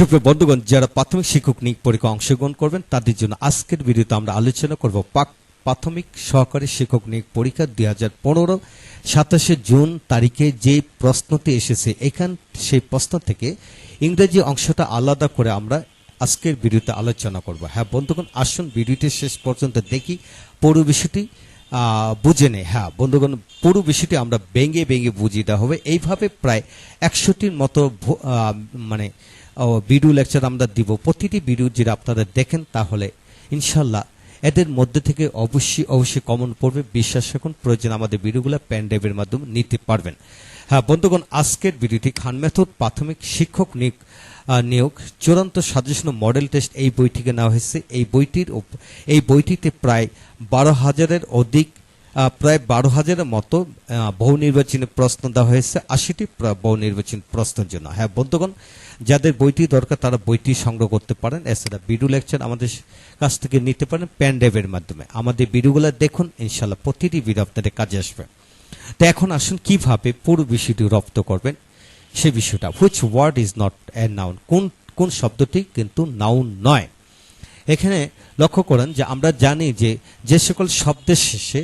সুপ্রিয় বন্ধুগণ, যারা প্রাথমিক শিক্ষক নিয়োগ পরীক্ষা অংশগ্রহণ করবেন, তাদের জন্য আজকের ভিডিওতে আমরা আলোচনা করব পাক- প্রাথমিক সহকারী শিক্ষক নিয়োগ পরীক্ষা দুই হাজার পনেরো, সাতাশে জুন তারিখে যে প্রশ্নটি এসেছে, এখান সেই প্রশ্ন থেকে ইংরেজি অংশটা আলাদা করে আমরা আজকের ভিডিওতে আলোচনা করব। হ্যাঁ বন্ধুগণ, আসুন ভিডিওটি শেষ পর্যন্ত দেখি, পুরো বিষয়টি বুঝে নেই। হ্যাঁ বন্ধুগণ, পুরো বিষয়টি আমরা ভেঙে ভেঙে বুঝিয়ে দেওয়া হবে। এইভাবে প্রায় একশোটির মতো মানে ভিডিও লেকচার আমরা দিব। প্রতিটি ভিডিও যদি আপনারা দেখেন তাহলে ইনশাল্লাহ এদের মধ্যে থেকে অবশ্যই অবশ্যই কমন পড়বে। বিশ্বাস রাখুন, প্রয়োজন আমাদের ভিডিওগুলো প্যান ড্রাইভের মাধ্যমে নিতে পারবেন। হ্যাঁ বন্ধুগণ, আজকের ভিডিওটি খান মেথড প্রাথমিক শিক্ষক নিয়োগ নিয়োগ, চূড়ান্ত সাজেশন মডেল টেস্ট এই বইটিকে নেওয়া হয়েছে। এই বইটির এই বইটিতে প্রায় বারো হাজারের অধিক প্রায় বারো হাজারের মতো বহু নির্বাচনী প্রশ্ন দেওয়া হয়েছে, আশিটি বহু নির্বাচনী প্রশ্নের জন্য। হ্যাঁ বন্ধুগণ, যাদের বইটি দরকার তারা বইটি সংগ্রহ করতে পারেন। এছাড়া ভিডিও লেকচার আমাদের কাছ থেকে নিতে পারেন প্যান ড্রাইভের মাধ্যমে। আমাদের ভিডিওগুলো দেখুন, ইনশাল্লাহ প্রতিটি ভিডিও আপনাদের কাজে আসবে। তো এখন আসুন, কীভাবে পুরো বিষয়টি রপ্ত করবেন সে বিষয়টা। Which word is not a noun কোন কোন শব্দটি কিন্তু নাউন নয়। এখানে লক্ষ্য করেন যে আমরা জানি যে যে সকল শব্দের শেষে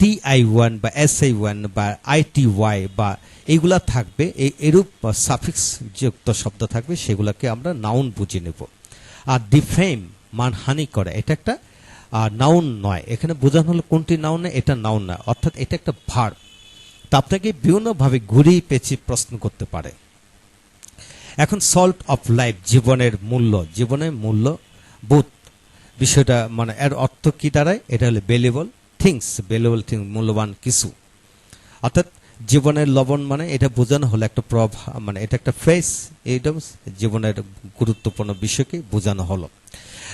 টি আই ওয়ান বা এস আই ওয়ান বা আই টি ওয়াই বা এইগুলা থাকবে এই এরূপ সাফিক্স যুক্ত শব্দ থাকবে, সেগুলোকে আমরা নাউন বুঝে নেব। আর ডিফেম মানহানি করে, এটা একটা নাউন নয়। এখানে বোঝানো হলো কোনটি নাউন নয় এটা নাউন নয় অর্থাৎ এটা একটা ভার তা আপনাকে বিভিন্নভাবে ঘুরিয়ে পেঁচিয়ে প্রশ্ন করতে পারে। এখন সল্ট অফ লাইফ জীবনের মূল্য জীবনের মূল্য বোধ বিষয়টা মানে এর অর্থ কি দাঁড়ায়? এটা হলো ভ্যালুয়েবল থিংস ভ্যালুয়েবল থিং মূল্যবান কিছু অর্থাৎ জীবনের লবণ মানে এটা বোঝানো হলো একটা প্রভাব মানে এটা একটা ফ্রেস এইটা জীবনের গুরুত্বপূর্ণ বিষয়কে বোঝানো হলো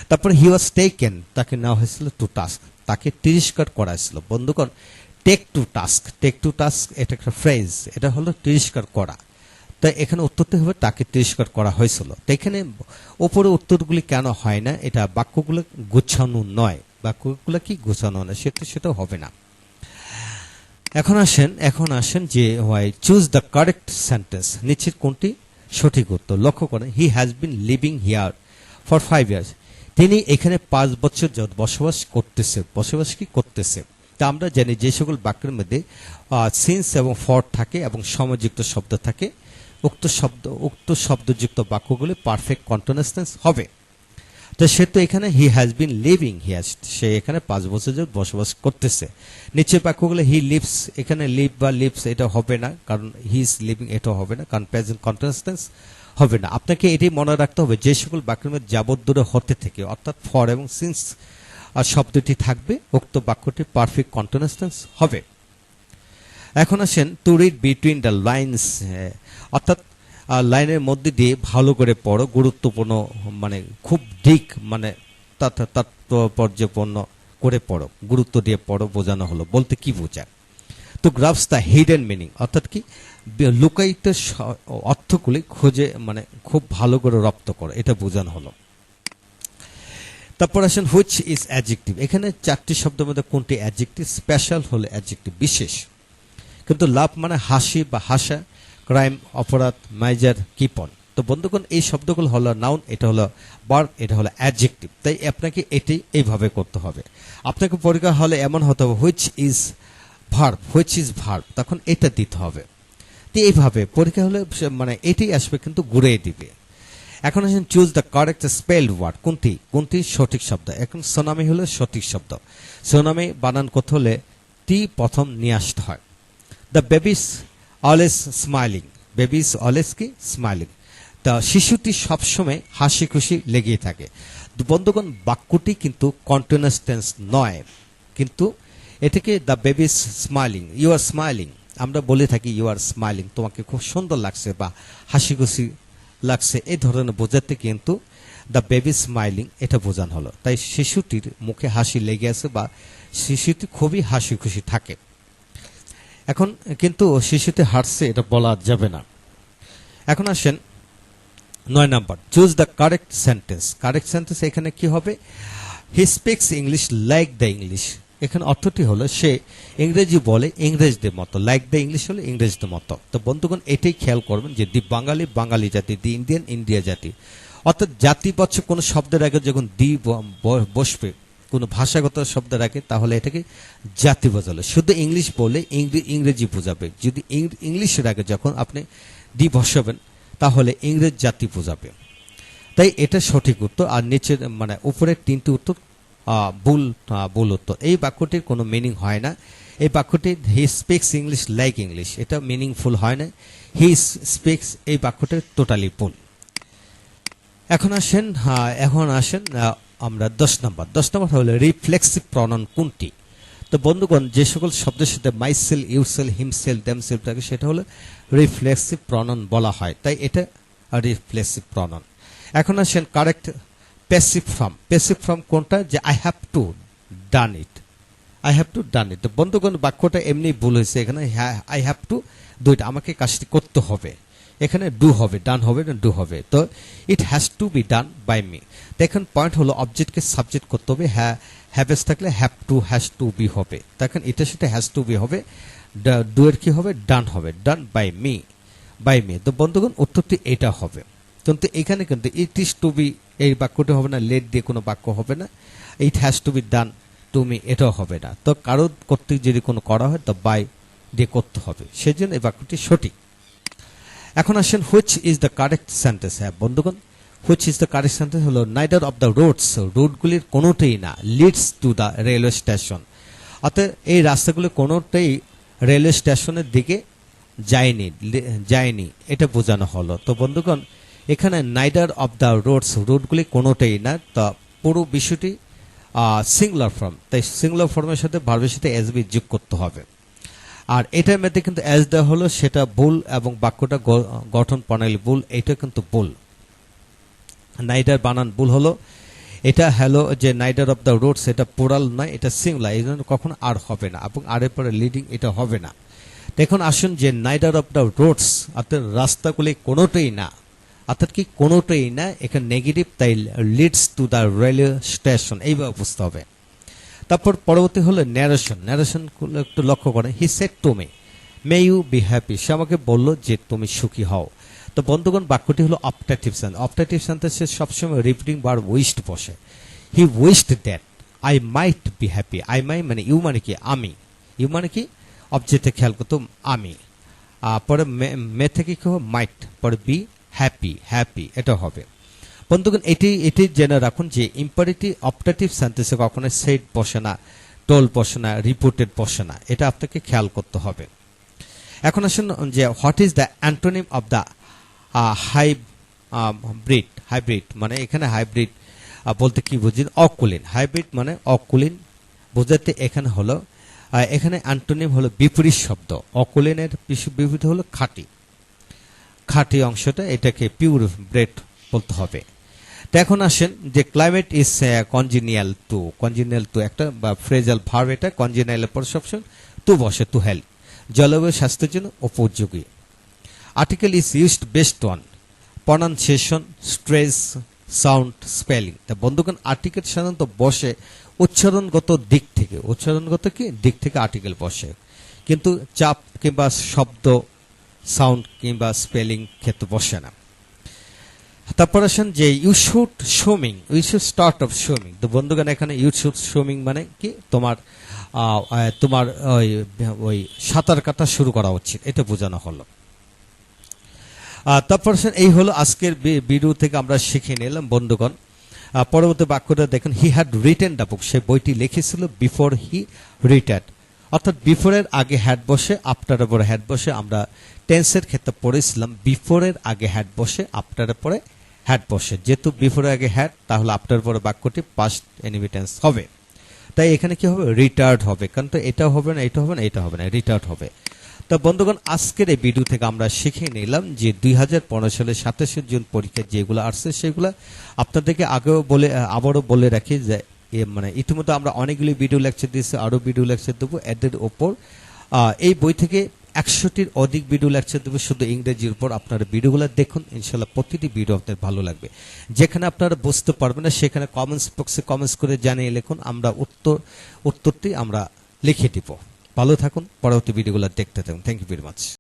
তারপরে হি ওয়াজ টেকেন তাকে নেওয়া হয়েছিল টু টাস্ক তাকে তিরস্কার করা হয়েছিল বন্ধুগণ take to task take to task এটা একটা ফ্রেজ এটা হলো তিরস্কার করা তাই এখানে উত্তরটি হবে তাকে তিরস্কার করা হয়েছিল তো এখানে ওপরে উত্তরগুলি কেন হয় না এটা বাক্যগুলো গুছানো নয় বাক্যগুলো কি গুছানো না? সেটা সেটা হবে না। এখন আসেন এখন আসেন যে why choose the correct sentence নিচের কোনটি? সঠিক উত্তর। লক্ষ্য করেন he has been living here for five years তিনি এখানে পাঁচ বছর যাবত বসবাস করতেছে। বসবাস কি করতেছে? তা আমরা জানি যে সকল বাক্যের মধ্যে সিন্স এবং ফর থাকে এবং সময়যুক্ত শব্দ থাকে। উক্ত শব্দ, উক্ত শব্দযুক্ত বাক্যগুলি পারফেক্ট কন্টিনিউস হবে। তো সে তো এখানে he has been living he has সে এখানে পাঁচ বছর যাবত বসবাস করতেছে। নিচে বাক্যগুলো হি লিভস এখানে লিভ বা লিভস এটা হবে না, কারণ হি ইজ লিভিং এটা হবে না, কারণ প্রেজেন্ট কন্টিনিউস হবে না। আপনাকে এটি মনে রাখতে হবে, যে সকল বাক্যের যাবত দূরে হতে থেকে, অর্থাৎ ফর এবং সিন্স শব্দটি থাকবে, উক্ত বাক্যটি পারফেক্ট কন্টিনিউস হবে। এখন আসেন to read between the lines অর্থাৎ লাইনের মধ্যে দিয়ে ভালো করে পড়ো, গুরুত্বপূর্ণ মানে খুব ডিক মানে তাৎ- তাৎপর্যপূর্ণ করে পড়ো, গুরুত্ব দিয়ে পড়ো, বোঝানো হলো, বলতে কি বোঝায়? তো গ্রাফস দ্য হিডেন মিনিং, অর্থাৎ কি? লুকায়িত অর্থগুলি খুঁজে মানে খুব ভালো করে রপ্ত করো, এটা বোঝানো হলো। তারপর আসেন হুইচ ইজ অ্যাডজেক্টিভ এখানে চারটি শব্দের মধ্যে কোনটি অ্যাডজেক্টিভ স্পেশাল হলে অ্যাডজেক্টিভ বিশেষ। কিন্তু লাভ মানে হাসি বা হাসা ক্রাইম অপরাধ মাইজার কিপন তো বন্ধুগণ, এই শব্দগুলো হলো নাউন এটা হলো বার্ব এটা হলো অ্যাডজেক্টিভ তাই আপনাকে এটি এইভাবে করতে হবে। আপনাকে পরীক্ষা হলে এমন হতে হবে which is verb which is verb তখন এটা দিতে হবে। তো এইভাবে পরীক্ষা হলে মানে এটি আসবে, কিন্তু ঘুরে দিবে। এখন আসেন choose the correct spell word কোনটি? কোনটি? সঠিক শব্দ। এখন সোনামি হলো সঠিক শব্দ। সোনামি বানান করতে হলে টি প্রথম নিয়ে আসতে হয়। The babies always smiling babies always কি? স্মাইলিং তা শিশুটি সবসময় হাসি খুশি লেগেই থাকে। বন্ধুগণ, বাক্যটি কিন্তু কন্টিনিউয়াস টেন্স নয়। কিন্তু এটাকে the babies smiling you are smiling আমরা বলে থাকি ইউ আর স্মাইলিং তোমাকে খুব সুন্দর লাগছে বা হাসি খুশি লাগছে, এই ধরনের বোঝাতে কিন্তু দ্য বেবি স্মাইলিং এটা বোঝানো হলো। তাই শিশুটির মুখে হাসি লেগে আছে বা শিশুটি খুবই হাসি খুশি থাকে। এখন কিন্তু শিশুতে হাসছে এটা বলা যাবে না। এখন আসেন নয় number choose the correct sentence correct sentence এখানে কি হবে? He speaks English like the English এখানে অর্থটি হলো, সে ইংরেজি বলে ইংরেজদের মতো। লাইক দ্য ইংলিশ হলে ইংরেজদের মতো। তো বন্ধুগণ, এটাই খেয়াল করবেন যে দি বাঙালি বাঙালি জাতি, দি ইন্ডিয়ান ইন্ডিয়া জাতি। অর্থাৎ জাতিবাচক কোনো শব্দের আগে যখন দি বসবে কোনো ভাষাগত শব্দ রাখে, তাহলে এটাকে জাতি বোঝালো। শুধু ইংলিশ বলে ইংরেজি বোঝাবে। যদি ইং- ইংলিশের আগে যখন আপনি দি বসাবেন তাহলে ইংরেজ জাতি বোঝাবে। তাই এটা সঠিক উত্তর। আর নিচের মানে উপরের তিনটি উত্তর ভুল ভুল উত্তর। এই বাক্যটির কোনো মিনিং হয় না। এই বাক্যটি he speaks English like English এটা মিনিংফুল হয় না। হি স্পিক্স এই বাক্যটি টোটালি ভুল। এখন আসেন এখন আসেন আমরা দশ নম্বর। দশ নম্বর হলো রিফ্লেক্সিভ প্রনন কোনটি? তো বন্ধুগণ, যে সকল শব্দের সাথে মাইসেল ইউসেল হিমসেল ড্যামসেল থাকে, সেটা হলো রিফ্লেক্সিভ প্রনন বলা হয়। তাই এটা রিফ্লেক্সিভ প্রনন এখন আসেন correct passive form passive form কোনটা? যে I have to done it I have to done it তো বন্ধুগণ, বাক্যটা এমনি ভুল হয়েছে এখানে। আই হ্যাভ টু দুইটা আমাকে কাজটি করতে হবে। এখানে ডু হবে ডান হবে, না ডু হবে? তো it has to be done by me দেখেন পয়েন্ট হলো অবজেক্টকে সাবজেক্ট করতে হবে হ্যাঁ হ্যাভেস থাকলে have to has to be হবে। দেখেন, এটা সেটা হ্যাজ টু বি হবে ডু এর কি হবে? ডান হবে। Done by me by me তো বন্ধুগণ, উত্তরটি এটা হবে। কিন্তু এখানে কিন্তু ইট ইস টু বি এই বাক্যটি হবে না লেট দিয়ে কোনো বাক্য হবে না। It has to be done to me এটাও হবে না। তো কারোর কর্তৃক যদি কোনো করা হয়, তো বাই দিয়ে করতে হবে। সেই জন্য এই বাক্যটি সঠিক। এখন আসেন which is the correct sentence হ্যাঁ বন্ধুগণ which is the correct sentence হলো নাইদার অফ দ্য রোডস রোডগুলির কোনোটাই না leads to the railway station অর্থাৎ এই রাস্তাগুলি কোনোটাই রেলওয়ে স্টেশনের দিকে যায়নি যায়নি, এটা বোঝানো হলো। তো বন্ধুগণ, এখানে নাইডার অফ দ্য রোডস রোডগুলি কোনোটাই না, তা পুরো বিষয়টি সিঙ্গুলার ফর্ম তাই সিঙ্গুলার ফর্মের সাথে ভার্বের সাথে এসবি যোগ করতে হবে। আর এটার মধ্যে কিন্তু অ্যাজ দেওয়া হলো সেটা ভুল এবং বাক্যটা গঠন প্রণালী ভুল এটা কিন্তু ভুল নাইডার বানান ভুল হলো, এটা হ্যালো যে নাইডার অফ দ্য রোডস এটা পোরাল নয়, এটা সিংলা এই জন্য কখনো আর হবে না, এবং আরের পরে লিডিং এটা হবে না। দেখুন, আসুন যে নাইডার অফ দ্য রোডস অর্থাৎ রাস্তাগুলি কোনোটাই না, অর্থাৎ কি কোনোটাই না এখানে নেগেটিভ তাই leads to the railway station এইভাবে বুঝতে হবে। তারপর পরবর্তী হলো ন্যারেশন ন্যারেশন একটু লক্ষ্য করেন। He said to may you be happy সে আমাকে বলল যে, তুমি সুখী হও। তো বন্ধুগণ, বাক্যটি হলো অপটেটিভ সেন্স অপটেটিভ সেন্সে সবসময় রিপিটিং বার উইস্ট বসে। He wished that I might be happy I my মানে ইউ মানে কি? আমি। ইউ মানে কি? অবজেক্টে খেয়াল করতো, আমি। পরে মে থেকে কি হবে মাইট পরে বি হ্যাপি হ্যাপি এটা হবে। বন্ধুগণ, এটি এটি জেনে রাখুন যে ইম্পারেটিভ অপটেটিভ সেন্টেন্সে কখনো সেট বসে না টোল বসে না রিপোর্টেড বসে না। এটা আপনাকে খেয়াল করতে হবে। এখন আসুন যে what is the antonym of the hybrid hybrid মানে এখানে হাইব্রিড বলতে কি বুঝি? অকুলিন। হাইব্রিড মানে অকুলিন। বোঝাতে এখানে হলো এখানে অ্যান্টোনিম হলো বিপরীত শব্দ। অকুলিনের বিপরীত হলো খাঁটি। খাঁটি অংশটা এটাকে পিওর ব্রেড বলতে হবে। তো এখন আসেন যে climate is congenial to congenial to একটা, বা ফ্রেজাল ভার্ব এটা কনজিনিয়ালের পর সবসময় টু বসে টু হেল্প জলবায়ু স্বাস্থ্যের জন্য উপযোগী। Article is used best on pronunciation stress sound spelling তা বন্ধুগণ আর্টিকেল সাধারণত বসে উচ্চারণগত দিক থেকে, উচ্চারণগত কি? দিক থেকে আর্টিকেল বসে। কিন্তু চাপ কিংবা শব্দ সাউন্ড কিংবা স্পেলিং ক্ষেত্রে বসে না। তারপর আসেন যে you should showing you should start off showing তো বন্ধুগণ, এখানে ইউ শুড শোমিং মানে কি? তোমার তোমার ওই ওই সাঁতার কাটা শুরু করা উচিত। এটা বোঝানো হলো। তারপর এই হলো আজকের ভিডিও থেকে আমরা শিখে নিলাম, বন্ধুগণ। পরবর্তী বাক্যটা দেখেন he had written the book সে বইটি লিখেছিল বিফোর হি রিটার্ড অর্থাৎ বিফোরের আগে হ্যাড বসে আফটারের পরে হ্যাড বসে আমরা টেন্সের ক্ষেত্রে পড়েছিলাম বিফোরের আগে হ্যাড বসে আফটারের পরে হ্যাড বসে। যেহেতু বিফোরের আগে হ্যাড তাহলে আফটার পরে বাক্যটি পাস্ট এনিভিটেন্স হবে। তাই এখানে কি হবে? রিটার্ড হবে। কারণ তো এটা হবে না এটা হবে না এটা হবে না রিটার্ড হবে। তো বন্ধুগণ, আজকের এই ভিডিও থেকে আমরা শিখে নিলাম যে দুই হাজার পনেরো সালে সাতাশে জুন পরীক্ষা যেগুলো আসছে, সেগুলো আপনাদেরকে আগেও বলে, আবারও বলে রাখি যে মানে ইতিমধ্যে আমরা অনেকগুলি ভিডিও লেকচার দিয়েছি, আরও ভিডিও লেকচার দেবো। এদের ওপর এই বই থেকে একশোটির অধিক ভিডিও লেকচার দেবো শুধু ইংরেজির উপর আপনারা ভিডিওগুলো দেখুন। ইনশাল্লাহ প্রতিটি ভিডিও আপনার ভালো লাগবে। যেখানে আপনারা বুঝতে পারবেন না, সেখানে কমেন্টস বক্সে কমেন্টস করে জানিয়ে লিখুন। আমরা উত্তর, উত্তরটি আমরা লিখে দিব। ভালো থাকুন, পরবর্তী ভিডিওগুলো দেখতে থাকুন। Thank you very much